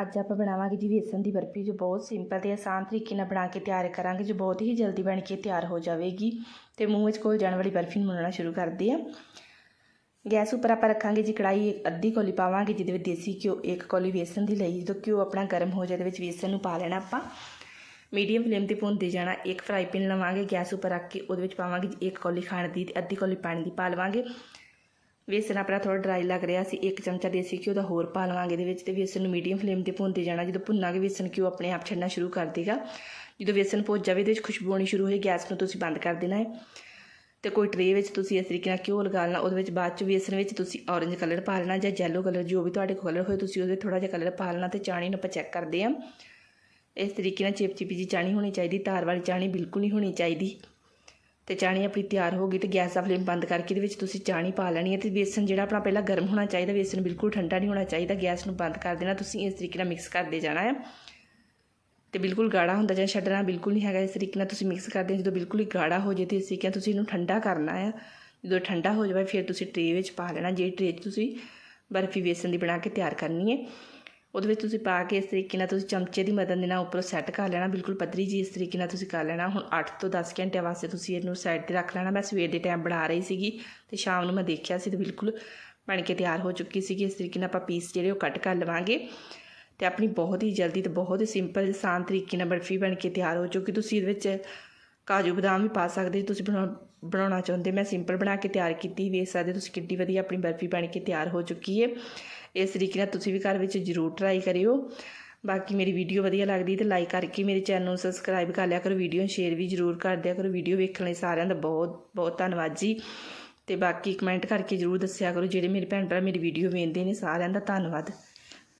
ਅੱਜ ਆਪਾਂ ਬਣਾਵਾਂਗੇ ਜੀ ਵੇਸਣ ਦੀ ਬਰਫੀ, ਜੋ ਬਹੁਤ ਸਿੰਪਲ ਤੇ ਆਸਾਨ ਤਰੀਕੇ ਨਾਲ ਬਣਾ ਕੇ ਤਿਆਰ ਕਰਾਂਗੇ, ਜੋ ਬਹੁਤ ਹੀ ਜਲਦੀ ਬਣ ਕੇ ਤਿਆਰ ਹੋ ਜਾਵੇਗੀ। ਤੇ ਮੂੰਹ ਵਿੱਚ ਕੋਲ ਜਾਣ ਵਾਲੀ ਬਰਫੀ ਨੂੰ ਬਣਾਉਣਾ ਸ਼ੁਰੂ ਕਰਦੇ ਆ ਗੈਸ ਉੱਪਰ ਆਪਾਂ ਰੱਖਾਂਗੇ ਜੀ ਕੜਾਈ ਅੱਧੀ ਕੌਲੀ ਪਾਵਾਂਗੇ, ਜਿਹਦੇ ਵਿੱਚ ਦੇਸੀ ਘਿਓ, ਇੱਕ ਕੌਲੀ ਵੇਸਣ ਦੀ ਲਈ, ਜਦੋਂ ਘਿਓ ਆਪਣਾ ਗਰਮ ਹੋ ਜਾਏ ਦੇ ਵਿੱਚ ਵੇਸਣ ਨੂੰ ਪਾ ਲੈਣਾ ਆਪਾਂ। ਮੀਡੀਅਮ ਫਲੇਮ ਤੇ ਭੁੰਨਦੇ ਜਾਣਾ, ਇੱਕ ਫਰਾਈ ਪੈਨ ਲਵਾਂਗੇ, ਗੈਸ ਉੱਪਰ ਰੱਖ ਕੇ ਉਹਦੇ ਵਿੱਚ ਪਾਵਾਂਗੇ ਜੀ ਇੱਕ ਕੌਲੀ ਖਾਣ ਦੀ ਤੇ ਅੱਧੀ ਕੌਲੀ ਪਾਣੀ ਦੀ ਪਾ ਲਵਾਂਗੇ। ਵੇਸਣ ਆਪਣਾ ਥੋੜਾ ਡਰਾਈ ਲੱਗ ਰਿਹਾ ਸੀ, ਇੱਕ ਚਮਚਾ ਦੇਸੀ ਘਿਓ ਦਾ ਹੋਰ ਪਾ ਲਵਾਂਗੇ ਇਹਦੇ ਵਿੱਚ ਤੇ ਵੇਸਣ ਨੂੰ ਮੀਡੀਅਮ ਫਲੇਮ ਤੇ ਭੁੰਨਦੇ ਜਾਣਾ, ਜਦੋਂ ਭੁੰਨਾਂਗੇ ਵੇਸਣ ਘਿਓ ਆਪਣੇ ਆਪ ਛੱਡਣਾ ਸ਼ੁਰੂ ਕਰ ਦੇਗਾ। ਜਦੋਂ ਵੇਸਣ ਭੁੱਜ ਜਾਵੇ, ਇਹਦੇ ਵਿੱਚ ਖੁਸ਼ਬੂ ਆਉਣੀ ਸ਼ੁਰੂ ਹੋਈ, ਗੈਸ ਨੂੰ ਤੁਸੀਂ ਬੰਦ ਕਰ ਦੇਣਾ ਹੈ। ਤੇ ਕੋਈ ਟਰੇ ਵਿੱਚ ਤੁਸੀਂ ਇਸ ਤਰੀਕੇ ਨਾਲ ਘਿਓ ਲਗਾ ਲੈਣਾ, ਉਹਦੇ ਵਿੱਚ ਬਾਅਦ ਚ ਵੇਸਣ ਵਿੱਚ ਤੁਸੀਂ ਔਰੇਂਜ ਕਲਰ ਪਾ ਲੈਣਾ ਜਾਂ ਯੈਲੋ ਕਲਰ ਜੋ ਵੀ ਤੁਹਾਡੇ ਕੋਲ ਕਲਰ ਹੋਏ, ਤੁਸੀਂ ਉਹਦੇ ਥੋੜਾ ਜਿਹਾ ਕਲਰ ਪਾ ਲੈਣਾ ਤੇ ਚਾਣੀ ਨੂੰ ਆਪਾਂ ਚੈੱਕ ਕਰਦੇ ਹਾਂ। ਇਸ ਤਰੀਕੇ ਨਾਲ ਚਿਪਚਿਪੀ ਜੀ ਚਾਣੀ ਹੋਣੀ ਚਾਹੀਦੀ ਤਾਰ ਵਾਲੀ ਚਾਣੀ ਬਿਲਕੁਲ ਨਹੀਂ ਹੋਣੀ ਚਾਹੀਦੀ। ਤੇ ਚਾਣੀ ਆਪਣੀ ਤਿਆਰ ਹੋ ਗਈ ਤੇ ਗੈਸ ਦਾ ਫਲੇਮ ਬੰਦ ਕਰਕੇ ਇਹਦੇ ਵਿੱਚ ਤੁਸੀਂ ਚਾਣੀ ਪਾ ਲੈਣੀ ਹੈ ਤੇ ਬੇਸਨ ਜਿਹੜਾ ਆਪਣਾ ਪਹਿਲਾਂ ਗਰਮ ਹੋਣਾ ਚਾਹੀਦਾ, ਬੇਸਨ ਬਿਲਕੁਲ ਠੰਡਾ ਨਹੀਂ ਹੋਣਾ ਚਾਹੀਦਾ, ਗੈਸ ਨੂੰ ਬੰਦ ਕਰ ਦੇਣਾ, ਤੁਸੀਂ ਇਸ ਤਰੀਕੇ ਨਾਲ ਮਿਕਸ ਕਰਦੇ ਜਾਣਾ ਹੈ। ਤੇ ਬਿਲਕੁਲ ਗਾੜਾ ਹੁੰਦਾ, ਜਾਂ ਛੱਡਣਾ ਬਿਲਕੁਲ ਨਹੀਂ ਹੈਗਾ, ਇਸ ਤਰੀਕੇ ਨਾਲ ਤੁਸੀਂ ਮਿਕਸ ਕਰਦੇ ਜਦੋਂ ਬਿਲਕੁਲ ਹੀ ਗਾੜਾ ਹੋ ਜੇ ਤੇ ਇਸ ਤਰੀਕੇ ਨਾਲ ਤੁਸੀਂ ਇਹਨੂੰ ਠੰਡਾ ਕਰਨਾ ਹੈ। ਜਦੋਂ ਠੰਡਾ ਹੋ ਜਾਵੇ, ਫਿਰ ਤੁਸੀਂ ਟਰੇ ਵਿੱਚ ਪਾ ਲੈਣਾ, ਜੇ ਟਰੇ 'ਚ ਤੁਸੀਂ ਬਰਫੀ, ਬੇਸਨ ਦੀ ਬਣਾ ਕੇ ਤਿਆਰ ਕਰਨੀ ਹੈ। ਉਹਦੇ ਵਿੱਚ ਤੁਸੀਂ ਪਾ ਕੇ ਇਸ ਤਰੀਕੇ ਨਾਲ ਤੁਸੀਂ ਚਮਚੇ ਦੀ ਮਦਦ ਦੇ ਨਾਲ ਉੱਪਰੋਂ ਸੈੱਟ ਕਰ ਲੈਣਾ, ਬਿਲਕੁਲ ਪਤਲੀ ਜੀ ਇਸ ਤਰੀਕੇ ਨਾਲ ਤੁਸੀਂ ਕਰ ਲੈਣਾ। ਹੁਣ 8 ਤੋਂ 10 ਘੰਟਿਆਂ ਵਾਸਤੇ ਤੁਸੀਂ ਇਹਨੂੰ ਸਾਈਡ ਤੇ ਰੱਖ ਲੈਣਾ। ਮੈਂ ਸਵੇਰ ਦੇ ਟਾਈਮ ਬਣਾ ਰਹੀ ਸੀਗੀ ਤੇ ਸ਼ਾਮ ਨੂੰ ਮੈਂ ਦੇਖਿਆ ਸੀ ਤੇ ਬਿਲਕੁਲ ਬਣ ਕੇ ਤਿਆਰ ਹੋ ਚੁੱਕੀ ਸੀਗੀ। ਇਸ ਤਰੀਕੇ ਨਾਲ ਆਪਾਂ ਪੀਸ ਜਿਹੜੇ ਉਹ ਕੱਟ ਕਰ ਲਵਾਂਗੇ ਤੇ ਆਪਣੀ ਬਹੁਤ ਹੀ ਜਲਦੀ ਤੇ ਬਹੁਤ ਹੀ ਸਿੰਪਲ ਆਸਾਨ ਤਰੀਕੇ ਨਾਲ ਬਰਫੀ ਬਣ ਕੇ ਤਿਆਰ ਹੋ ਚੁੱਕੀ। ਤੁਸੀਂ ਇਹਦੇ ਵਿੱਚ ਕਾਜੂ ਬਦਾਮ ਵੀ ਪਾ ਸਕਦੇ ਜੇ ਤੁਸੀਂ ਬਣਾਉਣਾ ਬਣਾਉਣਾ ਚਾਹੁੰਦੇ, ਮੈਂ ਸਿੰਪਲ ਬਣਾ ਕੇ ਤਿਆਰ ਕੀਤੀ ਵੇਖ ਸਕਦੇ ਤੁਸੀਂ ਕਿੱਡੀ ਵਧੀਆ ਆਪਣੀ ਬਰਫੀ ਬਣ ਕੇ ਤਿਆਰ ਹੋ ਚੁੱਕੀ ਹੈ ਇਸ ਤਰੀਕੇ ਨਾਲ ਤੁਸੀਂ ਵੀ ਘਰ ਵਿੱਚ ਜ਼ਰੂਰ ਟਰਾਈ ਕਰਿਓ। ਬਾਕੀ ਮੇਰੀ ਵੀਡੀਓ ਵਧੀਆ ਲੱਗਦੀ ਤੇ ਲਾਈਕ ਕਰਕੇ ਮੇਰੇ ਚੈਨਲ ਨੂੰ ਸਬਸਕ੍ਰਾਈਬ ਕਰ ਲਿਆ ਕਰੋ ਵੀਡੀਓ ਨੂੰ ਸ਼ੇਅਰ ਵੀ ਜ਼ਰੂਰ ਕਰ ਦਿਆ ਕਰੋ। ਵੀਡੀਓ ਵੇਖਣ ਲਈ ਸਾਰਿਆਂ ਦਾ ਬਹੁਤ ਬਹੁਤ ਧੰਨਵਾਦ ਜੀ। ਤੇ ਬਾਕੀ ਕਮੈਂਟ ਕਰਕੇ ਜ਼ਰੂਰ ਦੱਸਿਆ ਕਰੋ, ਜਿਹੜੇ ਮੇਰੇ ਭੈਣ ਭਰਾ ਮੇਰੀ ਵੀਡੀਓ ਵੇਖਦੇ ਨੇ, ਸਾਰਿਆਂ ਦਾ ਧੰਨਵਾਦ।